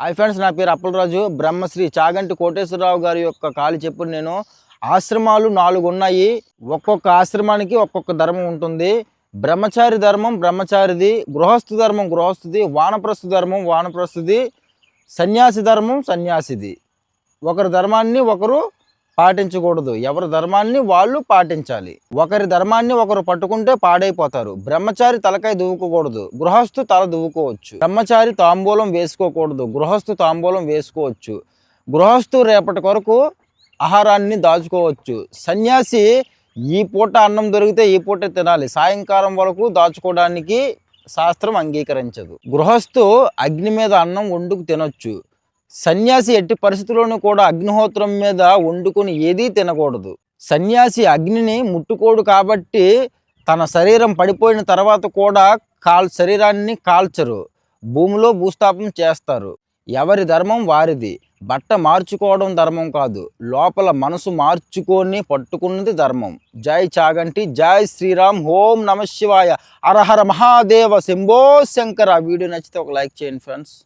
Hi friends నా పేరు అప్పలరాజు బ్రహ్మశ్రీ చాగంటి కోటేశ్వరరావు గారి యొక్క కాలి చెప్పు నేను. ఆశ్రమాలు నాలుగు ఉన్నాయి. ఒక్కొక్క ఆశ్రమానికి ఒక్కొక్క ధర్మం ఉంటుంది. బ్రహ్మచారి ధర్మం బ్రహ్మచారిది. గృహస్థు ధర్మం గృహస్థుది. వానప్రస్థు ధర్మం వానప్రస్థుది. సన్యాసి ధర్మం సన్యాసిది. ఒకరి ధర్మాన్ని ఒకరు పాటించకూడదు. ఎవరి ధర్మాన్ని వాళ్ళు పాటించాలి. ఒకరి ధర్మాన్ని ఒకరు పట్టుకుంటే పాడైపోతారు. బ్రహ్మచారి తలకాయ దువ్వుకోకూడదు. గృహస్థు తల దువ్వుకోవచ్చు. బ్రహ్మచారి తాంబూలం వేసుకోకూడదు. గృహస్థు తాంబూలం వేసుకోవచ్చు. గృహస్థు రేపటి కొరకు ఆహారాన్ని దాచుకోవచ్చు. సన్యాసి ఈ పూట అన్నం దొరికితే ఈ పూట తినాలి. సాయంకాలం వరకు దాచుకోవడానికి శాస్త్రం అంగీకరించదు. గృహస్థు అగ్ని మీద అన్నం వండుకు తినొచ్చు. సన్యాసి ఎట్టి పరిస్థితుల్లోనూ కూడా అగ్నిహోత్రం మీద వండుకొని ఏదీ తినకూడదు. సన్యాసి అగ్నిని ముట్టుకోడు కాబట్టి తన శరీరం పడిపోయిన తర్వాత కూడా కాల్ శరీరాన్ని కాల్చరు. భూమిలో భూస్థాపం చేస్తారు. ఎవరి ధర్మం వారిది. బట్ట మార్చుకోవడం ధర్మం కాదు. లోపల మనసు మార్చుకొని పట్టుకున్నది ధర్మం. జై చాగంటి జై శ్రీరామ్ ఓం నమ శివాయ. అరహర మహాదేవ శంభో శంకర. వీడియో నచ్చితే ఒక లైక్ చేయండి ఫ్రెండ్స్.